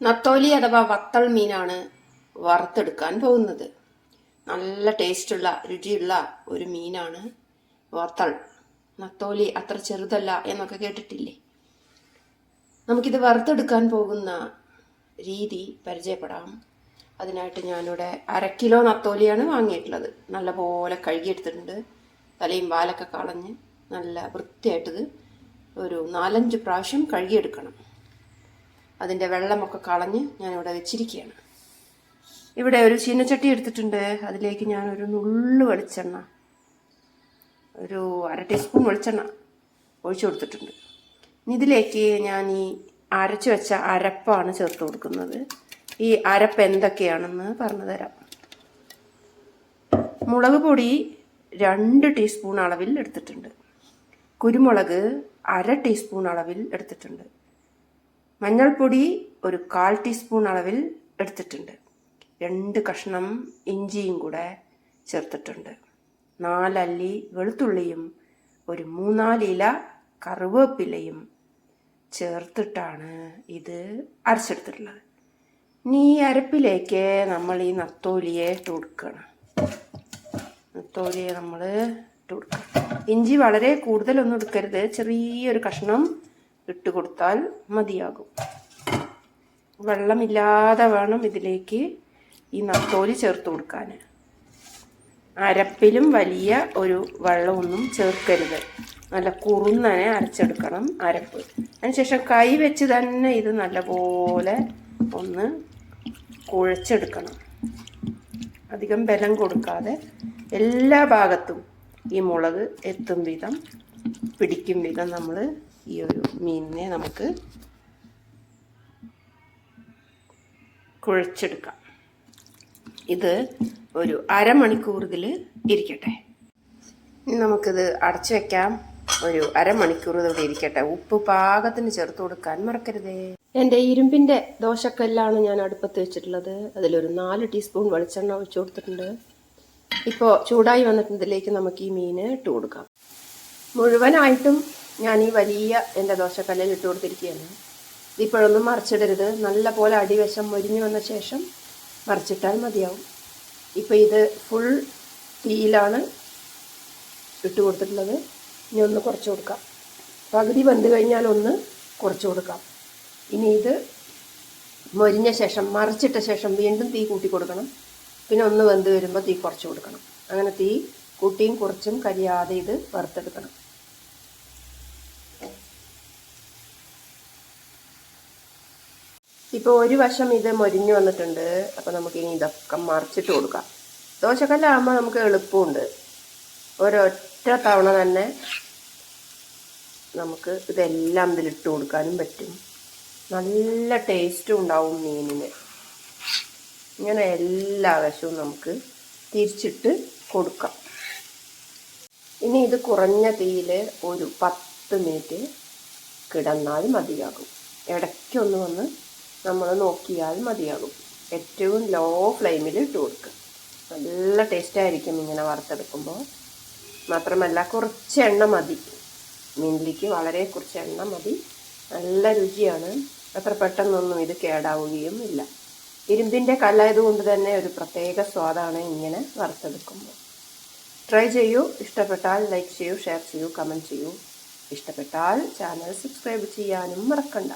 നത്തോലി അഥവാ വത്തൾ മീനാണ് വറുത്തെടുക്കാൻ പോകുന്നത്. നല്ല ടേസ്റ്റുള്ള രുചിയുള്ള ഒരു മീനാണ് വത്തൾ. നത്തോലി അത്ര ചെറുതല്ല എന്നൊക്കെ കേട്ടിട്ടില്ലേ? നമുക്കിത് വറുത്തെടുക്കാൻ പോകുന്ന രീതി പരിചയപ്പെടാം. അതിനായിട്ട് ഞാനിവിടെ അര കിലോ നത്തോലിയാണ് വാങ്ങിയിട്ടുള്ളത്. നല്ലപോലെ കഴുകിയെടുത്തിട്ടുണ്ട്. തലയും വാലൊക്കെ കളഞ്ഞ് നല്ല വൃത്തിയായിട്ടത് ഒരു നാലഞ്ച് പ്രാവശ്യം കഴുകിയെടുക്കണം. അതിന്റെ വെള്ളമൊക്കെ കളഞ്ഞ് ഞാനിവിടെ വെച്ചിരിക്കുകയാണ്. ഇവിടെ ഒരു ചീനച്ചട്ടി എടുത്തിട്ടുണ്ട്. അതിലേക്ക് ഞാനൊരു നുള്ളു വെളിച്ചെണ്ണ ഒരു അര ടീസ്പൂൺ വെളിച്ചെണ്ണ ഒഴിച്ചു കൊടുത്തിട്ടുണ്ട്. ഇതിലേക്ക് ഞാൻ ഈ അരച്ചു വെച്ച അരപ്പാണ് ചേർത്ത് കൊടുക്കുന്നത്. ഈ അരപ്പ് എന്തൊക്കെയാണെന്ന് പറഞ്ഞു തരാം. മുളക് പൊടി രണ്ട് ടീസ്പൂൺ അളവിൽ എടുത്തിട്ടുണ്ട്. കുരുമുളക് അര ടീസ്പൂൺ അളവിൽ എടുത്തിട്ടുണ്ട്. മഞ്ഞൾപ്പൊടി ഒരു കാൽ ടീസ്പൂൺ അളവിൽ എടുത്തിട്ടുണ്ട്. രണ്ട് കഷ്ണം ഇഞ്ചിയും കൂടെ ചേർത്തിട്ടുണ്ട്. നാലല്ലി വെളുത്തുള്ളിയും ഒരു മൂന്നാലില കറുവേപ്പിലയും ചേർത്തിട്ടാണ് ഇത് അരച്ചെടുത്തിട്ടുള്ളത്. ഇനി ഈ അരപ്പിലേക്ക് നമ്മൾ ഈ നത്തോലിയെ ഇട്ട് കൊടുക്കണം. നത്തോലിയെ നമ്മൾ ഇട്ട് കൊടുക്കണം. ഇഞ്ചി വളരെ കൂടുതലൊന്നും എടുക്കരുത്. ചെറിയൊരു കഷ്ണം ഇട്ട് കൊടുത്താൽ മതിയാകും. വെള്ളമില്ലാതെ വേണം ഇതിലേക്ക് ഈ നത്തോലി ചേർത്ത് കൊടുക്കാൻ. അരപ്പിലും വലിയ ഒരു വെള്ളമൊന്നും ചേർക്കരുത്. നല്ല കുറുന്നനെ അരച്ചെടുക്കണം അരപ്പ്. അതിനുശേഷം കൈ വെച്ച് തന്നെ ഇത് നല്ലപോലെ ഒന്ന് കുഴച്ചെടുക്കണം. അധികം ബലം കൊടുക്കാതെ എല്ലാ ഭാഗത്തും ഈ മുളക് എത്തും വിധം പിടിക്കും വിധം നമ്മൾ ഈ ഒരു മീനിനെ നമുക്ക് കുഴച്ചെടുക്കാം. ഇത് ഒരു അരമണിക്കൂർ ഇതിൽ ഇരിക്കട്ടെ നമുക്കിത് അടച്ചു വെക്കാം. ഒരു അരമണിക്കൂർ ഇതോടെ ഇരിക്കട്ടെ. ഉപ്പ് പാകത്തിന് ചേർത്ത് കൊടുക്കാൻ മറക്കരുതേ. എന്റെ ഇരുമ്പിന്റെ ദോശക്കല്ലാണ് ഞാൻ അടുപ്പത്ത് വെച്ചിട്ടുള്ളത്. അതിലൊരു നാല് ടീസ്പൂൺ വെളിച്ചെണ്ണ ഒഴിച്ചു കൊടുത്തിട്ടുണ്ട്. ഇപ്പോൾ ചൂടായി വന്നിട്ടുണ്ടതിലേക്ക് നമുക്ക് ഈ മീൻ ഇട്ട് കൊടുക്കാം. മുഴുവനായിട്ടും ഞാൻ ഈ വലിയ എന്റെ ദോശക്കല്ലിൽ ഇട്ട് കൊടുത്തിരിക്കുകയാണ്. ഇപ്പോഴൊന്നും മറിച്ചിടരുത്. നല്ല പോലെ അടിവശം മൊരിഞ്ഞു വന്ന ശേഷം മറിച്ചിട്ടാൽ മതിയാവും. ഇപ്പോൾ ഇത് ഫുൾ തീയിലാണ് ഇട്ട് കൊടുത്തിട്ടുള്ളത്. ഇനി ഒന്ന് കുറച്ച് കൊടുക്കാം. പകുതി വെന്ത് കഴിഞ്ഞാൽ ഒന്ന് കുറച്ച് കൊടുക്കാം. ഇനി ഇത് മൊരിഞ്ഞ ശേഷം മറിച്ചിട്ട ശേഷം വീണ്ടും തീ കൂട്ടി കൊടുക്കണം. പിന്നെ ഒന്ന് വെന്ത് വരുമ്പോൾ തീ കുറച്ച് കൊടുക്കണം. അങ്ങനെ തീ കൂട്ടിയും കുറച്ചും കരിയാതെ ഇത് വറുത്തെടുക്കണം. ഇപ്പോൾ ഒരു വശം ഇത് മൊരിഞ്ഞു വന്നിട്ടുണ്ട്. അപ്പോൾ നമുക്ക് ഇനി ഇതൊക്കെ മറിച്ചിട്ട് കൊടുക്കാം. ദോശക്കല്ലാകുമ്പോൾ നമുക്ക് എളുപ്പമുണ്ട്. ഒരൊറ്റ തവണ തന്നെ നമുക്ക് ഇതെല്ലാം ഇതിലിട്ട് കൊടുക്കാനും പറ്റും. നല്ല ടേസ്റ്റും ഉണ്ടാവും മീനിന്. ഇങ്ങനെ എല്ലാ വശവും നമുക്ക് തിരിച്ചിട്ട് കൊടുക്കാം. ഇനി ഇത് കുറഞ്ഞ തീയിൽ ഒരു പത്ത് മിനിറ്റ് കിടന്നാൽ മതിയാകും. ഇടയ്ക്കൊന്ന് വന്ന് നമ്മൾ നോക്കിയാൽ മതിയാകും. ഏറ്റവും ലോ ഫ്ലെയിമിൽ ഇട്ട് കൊടുക്കുക നല്ല ടേസ്റ്റായിരിക്കും ഇങ്ങനെ വറുത്തെടുക്കുമ്പോൾ മാത്രമല്ല കുറച്ച് എണ്ണ മതി. മീനിലേക്ക് വളരെ കുറച്ച് എണ്ണ മതി. നല്ല രുചിയാണ്. അത്ര പെട്ടെന്നൊന്നും ഇത് കേടാവുകയും ഇല്ല. ഇരുമ്പിന്റെ കല്ലായതുകൊണ്ട് തന്നെ ഒരു പ്രത്യേക സ്വാദാണ് ഇങ്ങനെ വറുത്തെടുക്കുമ്പോൾ ട്രൈ ചെയ്യൂ. ഇഷ്ടപ്പെട്ടാൽ ലൈക്ക് ചെയ്യൂ ഷെയർ ചെയ്യൂ കമന്റ് ചെയ്യൂ. ഇഷ്ടപ്പെട്ടാൽ ചാനൽ സബ്സ്ക്രൈബ് ചെയ്യാനും മറക്കണ്ട.